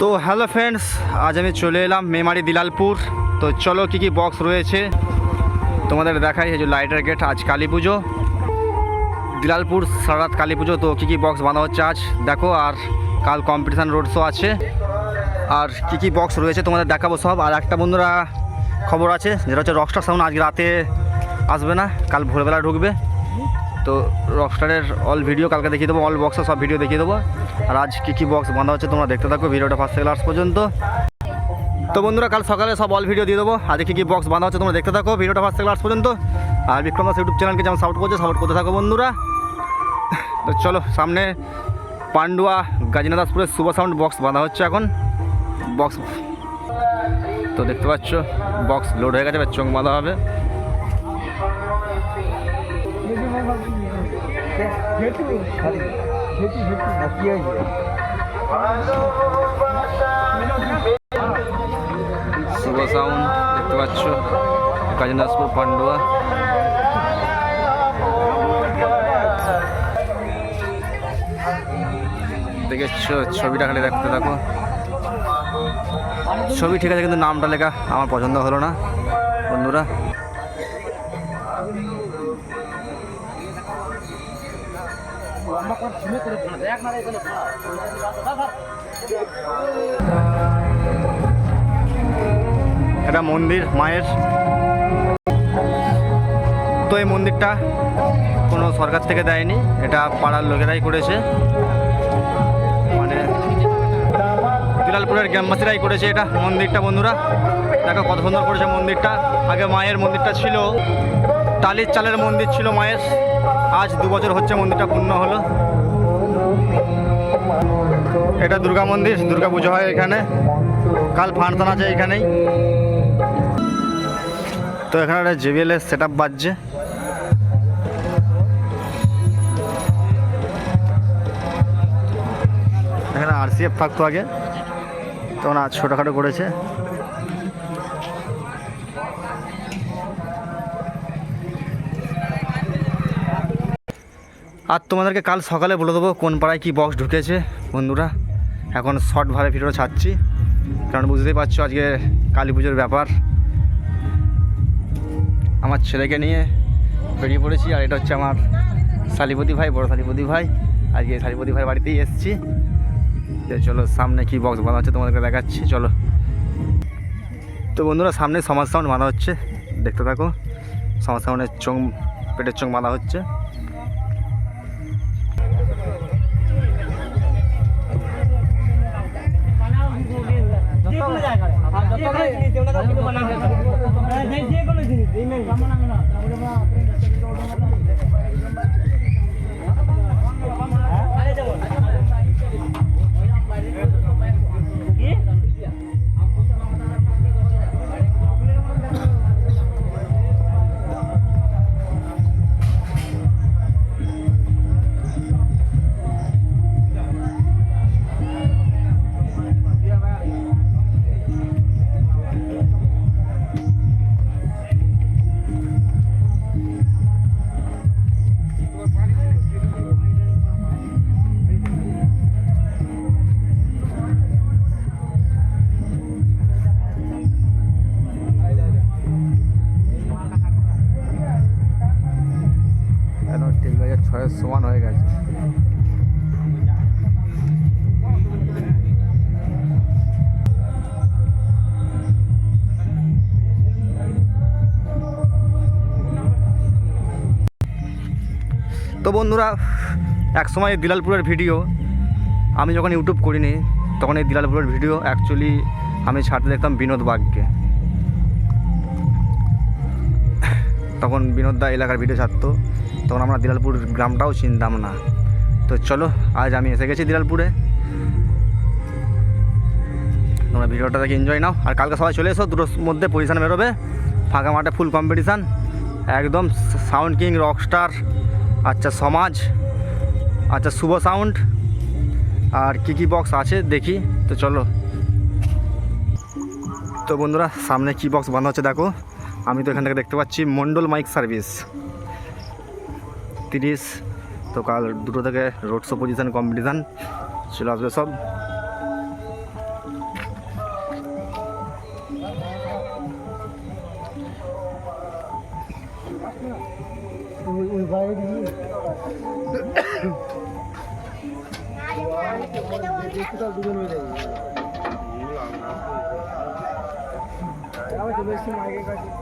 তো hello friends, আজ আমি চলে এলাম মেমারি দিলালপুর। তো চলো কী কী বক্স রয়েছে, তোমাদের দেখাই এই যে লাইটার গেট আজ কালী পুজো। দিলালপুর সারাত কালী পুজো, তো কী কী বক্স বাঁধা হচ্ছে আজ? দেখো, আর কাল কম্পিটিশান রোড শো আছে। আর কী কী বক্স রয়েছে তোমাদের দেখাবো সব। আর একটা বন্ধুরা খবর আছে, যেটা হচ্ছে রকস্টার সাউন্ড আজকে রাতে আসবে না, কাল ভোরবেলা ঢুকবে। তো রকস্টারের অল ভিডিও কালকে দেখিয়ে দেবো অল বক্সের সব ভিডিও দেখিয়ে দেবো। আর আজ কী কী বক্স বাঁধা হচ্ছে তোমরা দেখতে থাকো ভিডিওটা ফার্স্ট থেকে লাস্ট পর্যন্ত। তো বন্ধুরা, কাল সকালে সব অল ভিডিও দিয়ে দেবো। আজকে কী কী বক্স বাঁধা হচ্ছে তোমরা দেখতে থাকো ভিডিওটা ফার্স্ট থেকে লাস্ট পর্যন্ত। আর বিক্রম দাস ইউটিউব চ্যানেলকে যেমন সাপোর্ট করছে সাপোর্ট করতে থাকো বন্ধুরা। তো চলো, সামনে পান্ডুয়া গাজিনাদাসপুরের শুভ সাউন্ড বক্স বাঁধা হচ্ছে এখন। বক্স তো দেখতে পাচ্ছ বক্স লোড হয়ে গেছে, এবার চোখ বাঁধা হবে। শুভ সাউন্ড দেখতে পাচ্ছ? গাজিনাদাসপুর পান্ডুয়া। দেখেছ? ছবিটা খালি দেখতে থাকো। ছবি ঠিক আছে, কিন্তু নামটা লেখা আমার পছন্দ হলো না, বন্ধুরা। এটা মন্দির, মায়ের। তো এই মন্দিরটা কোনো সরকার থেকে দেয়নি, এটা পাড়ার লোকেরাই করেছে। মানে দিলালপুরের গ্রামবাসীরাই করেছে এটা মন্দিরটা, বন্ধুরা। দেখো কত সুন্দর করেছে মন্দিরটা। আগে মায়ের মন্দিরটা ছিল, টালির চালের মন্দির ছিল মায়ের। আজ দু বছর হচ্ছে মন্দিরটা পূর্ণ হলো। এটা দুর্গা মন্দির, দুর্গা পুজো হয় এখানে। কাল ফাংশন আছে এখানেই। তো এখানে একটা জেবিএল এর সেট আপ বাজছে এখানে আরসিএফ থাকতো আগে। তখন আজ ছোটোখাটো করেছে। আর তোমাদেরকে কাল সকালে বলে দেবো কোন পাড়ায় কী বক্স ঢুকেছে, বন্ধুরা। এখন শর্টভাবে ভিডিও ছাড়ছি, কারণ বুঝতেই পারছ আজকে কালী পুজোর ব্যাপার। আমার ছেলেকে নিয়ে বেরিয়ে পড়েছি, আর এটা হচ্ছে আমার শালিপতি ভাই, বড় শালিপতি ভাই। আজকে শালিপতি ভাই বাড়িতেই এসেছি। চলো, সামনে কি বক্স বাঁধা হচ্ছে তোমাদেরকে দেখাচ্ছি, চলো। তো বন্ধুরা, সামনে সমাজ সাউন্ড বাঁধা হচ্ছে, দেখতে থাকো। সমাজ সাউন্ডের চোখ, পেটের চোখ বাঁধা হচ্ছে। ছয়ের সমান হয়ে গেছে। তো বন্ধুরা এক সময় দিলালপুরের ভিডিও আমি যখন ইউটিউব করিনি, তখন এই দিলালপুরের ভিডিও অ্যাকচুয়ালি আমি ছাড়তে দেখতাম বিনোদ বাগকে। তখন বিনোদদা এলাকার ভিডিও ছাড়তো। তখন আমরা দিলালপুর গ্রামটাও চিনতাম না। তো চলো, আজ আমি এসে গেছি দিলালপুরে। তোমরা ভিডিওটা দেখে এনজয় নাও। আর কালকে সবাই চলে এসো, দুটোর মধ্যে পজিশান বেরোবে। ফাঁকা মাঠে ফুল কম্পিটিশান একদম সাউন্ড কিং রকস্টার আচ্ছা সমাজ আচ্ছা শুভ সাউন্ড আর কী কী বক্স আছে দেখি, তো চলো। তো বন্ধুরা, সামনে কী বক্স বাঁধা হচ্ছে দেখো। আমি তো এখান থেকে দেখতে পাচ্ছি মন্ডল মাইক সার্ভিস। তিরিশ, তো কাল দুটো থেকে রোড শো পজিশান কম্পিটিশান চলে আসবে সব। আমার তো বেশি মাইকের কাছে।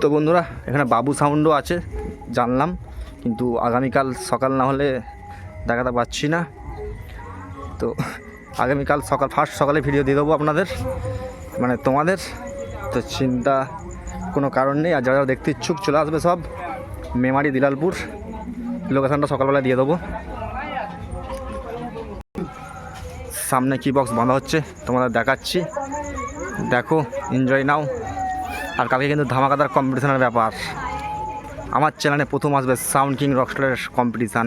তো বন্ধুরা এখানে বাবু সাউন্ডও আছে জানলাম। কিন্তু আগামীকাল সকাল না হলে দেখাতে পাচ্ছি না। তো আগামীকাল সকাল ফার্স্ট সকালে ভিডিও দিয়ে দেবো আপনাদের মানে তোমাদের। তো চিন্তা কোনো কারণ নেই, আর যারা যারা দেখতে ইচ্ছুক চলে আসবে সব। মেমারি, দিলালপুর, লোকেশানটা সকালবেলা দিয়ে দেবো। সামনে কি বক্স বাঁধা হচ্ছে, তোমাদের দেখাচ্ছি। দেখো এনজয় নাও। আর কালকে কিন্তু ধামাকাদার কম্পিটিশনের ব্যাপার। আমার চ্যানেলে প্রথম আসবে সাউন্ড কিং রকস্টারের কম্পিটিশান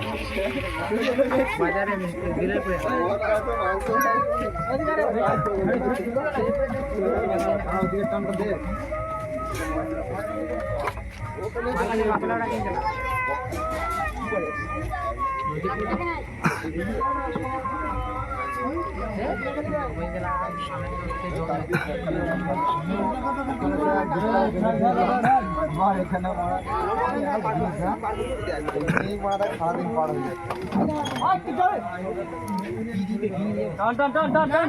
বলে যদি দিছো পাচ্ছে একটু আগে ঢুকলো টান টান টান টান